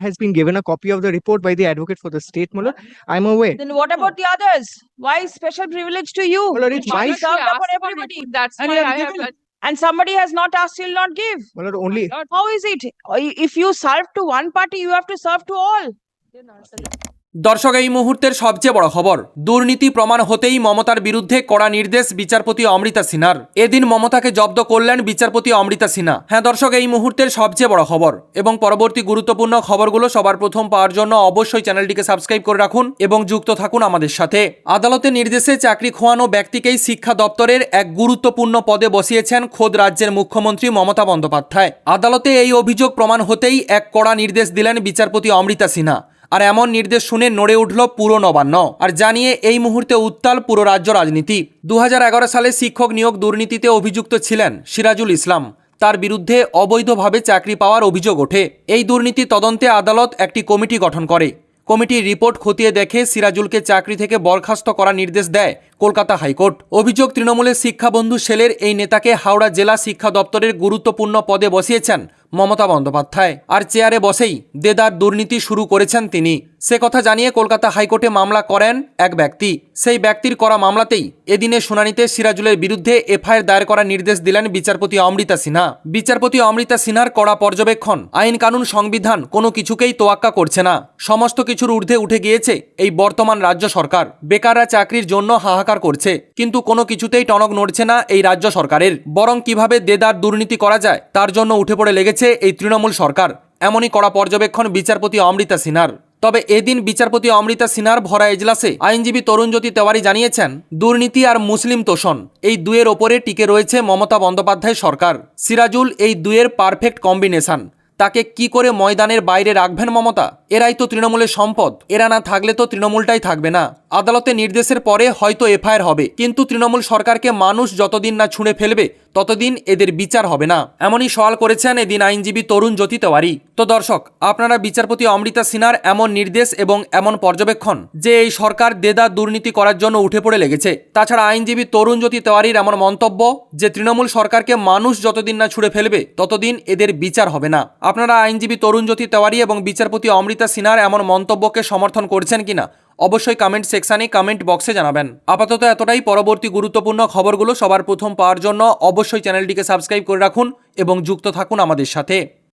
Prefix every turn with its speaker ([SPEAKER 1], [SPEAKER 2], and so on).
[SPEAKER 1] has been given a copy of the report by the advocate for the state, my lord. I'm aware.
[SPEAKER 2] Then what about the others? Why special privilege to you?
[SPEAKER 1] My lord, it's my,
[SPEAKER 2] It's served upon everybody.
[SPEAKER 3] That's
[SPEAKER 2] And
[SPEAKER 3] why I have,
[SPEAKER 2] given- And somebody has not asked, you'll not give.
[SPEAKER 1] my lord, only,
[SPEAKER 2] How is it? If you serve to one party, you have to serve to all.
[SPEAKER 4] দর্শক, এই মুহূর্তের সবচেয়ে বড় খবর, দুর্নীতি প্রমাণ হতেই মমতার বিরুদ্ধে কড়া নির্দেশ বিচারপতি অমৃতা সিনহার। এদিন মমতাকে জব্দ করলেন বিচারপতি অমৃতা সিনহা। হ্যাঁ দর্শক, এই মুহূর্তের সবচেয়ে বড় খবর এবং পরবর্তী গুরুত্বপূর্ণ খবরগুলো সবার প্রথম পাওয়ার জন্য অবশ্যই চ্যানেলটিকে সাবস্ক্রাইব করে রাখুন এবং যুক্ত থাকুন আমাদের সাথে। আদালতের নির্দেশে চাকরি খোয়ানো ব্যক্তিকেই শিক্ষা দপ্তরের এক গুরুত্বপূর্ণ পদে বসিয়েছেন খোদ রাজ্যের মুখ্যমন্ত্রী মমতা বন্দ্যোপাধ্যায়। আদালতে এই অভিযোগ প্রমাণ হতেই এক কড়া নির্দেশ দিলেন বিচারপতি অমৃতা সিনহা। আর এমন নির্দেশ শুনে নড়ে উঠল পুরো নবান্ন। আর জানিয়ে এই মুহূর্তে উত্তাল পুরো রাজ্য রাজনীতি। দু হাজার এগারো সালে শিক্ষক নিয়োগ দুর্নীতিতে অভিযুক্ত ছিলেন সিরাজুল ইসলাম। তার বিরুদ্ধে অবৈধভাবে চাকরি পাওয়ার অভিযোগ ওঠে। এই দুর্নীতি তদন্তে আদালত একটি কমিটি গঠন করে। কমিটির রিপোর্ট খতিয়ে দেখে সিরাজুলকে চাকরি থেকে বরখাস্ত করার নির্দেশ দেয় কলকাতা হাইকোর্ট। অভিযোগ, তৃণমূলের শিক্ষাবন্ধু সেলের এই নেতাকে হাওড়া জেলা শিক্ষা দপ্তরের গুরুত্বপূর্ণ পদে বসিয়েছেন মমতা বন্দ্যোপাধ্যায়। আর চেয়ারে বসেই দেদার দুর্নীতি শুরু করেছেন তিনি। সে কথা জানিয়ে কলকাতা হাইকোর্টে মামলা করেন এক ব্যক্তি। সেই ব্যক্তির করা মামলাতেই এদিনে শুনানিতে সিরাজুলের বিরুদ্ধে এফআইআর দায়ের করার নির্দেশ দিলেন বিচারপতি অমৃতা সিনহা। বিচারপতি অমৃতা সিনহার কড়া পর্যবেক্ষণ, আইন কানুন সংবিধান কোনো কিছুকেই তোয়াক্কা করছে না। সমস্ত কিছুর ঊর্ধ্বে উঠে গিয়েছে এই বর্তমান রাজ্য সরকার। বেকাররা চাকরির জন্য হাহাকার করছে, কিন্তু কোনো কিছুতেই টনক নড়ছে না এই রাজ্য সরকারের। বরং কীভাবে দেদার দুর্নীতি করা যায়, তার জন্য উঠে পড়ে লেগেছে এই তৃণমূল সরকার। এমনই কড়া পর্যবেক্ষণ বিচারপতি অমৃতা সিনহার। তবে এদিন বিচারপতি অমৃতা সিনহার ভরা এজলাসে আইনজীবী তরুণজ্যোতি তেওয়ারি জানিয়েছেন, দুর্নীতি আর মুসলিম তোষণ, এই দুয়ের ওপরে টিকে রয়েছে মমতা বন্দ্যোপাধ্যায় সরকার। সিরাজুল এই দুয়ের পারফেক্ট কম্বিনেশন। তাকে কি করে ময়দানের বাইরে রাখবেন মমতা? এরাই তো তৃণমূলের সম্পদ। এরা না থাকলে তো তৃণমূলটাই থাকবে না। আদালতের নির্দেশের পরে হয়তো এফআইআর হবে। কিন্তু তৃণমূল সরকারকে মানুষ যতদিন না ছুঁড়ে ফেলবে, ততদিন এদের বিচার হবে না। এমনই সওয়াল করেছেন এদিন আইনজীবী তরুণ জ্যোতি তেওয়ারি। তো দর্শক, আপনারা বিচারপতি অমৃতা সিনহার এমন নির্দেশ এবং এমন পর্যবেক্ষণ যে এই সরকার দেদার দুর্নীতি করার জন্য উঠে পড়ে লেগেছে। তাছাড়া আইনজীবী তরুণ জ্যোতি তেওয়ারির এমন মন্তব্য যে তৃণমূল সরকারকে মানুষ যতদিন না ছুড়ে ফেলবে, ততদিন এদের বিচার হবে না। আপনারা আইনজীবী তরুণ জ্যোতি তেওয়ারি এবং বিচারপতি অমৃতা সিনহার এমন মন্তব্যকে সমর্থন করছেন কিনা? অবশ্যই কমেন্ট সেকশানে কমেন্ট বক্সে জানাবেন। আপাতত এতটাই। পরবর্তী গুরুত্বপূর্ণ খবরগুলো সবার প্রথম পাওয়ার জন্য অবশ্যই চ্যানেলটিকে সাবস্ক্রাইব করে রাখুন এবং যুক্ত থাকুন আমাদের সাথে।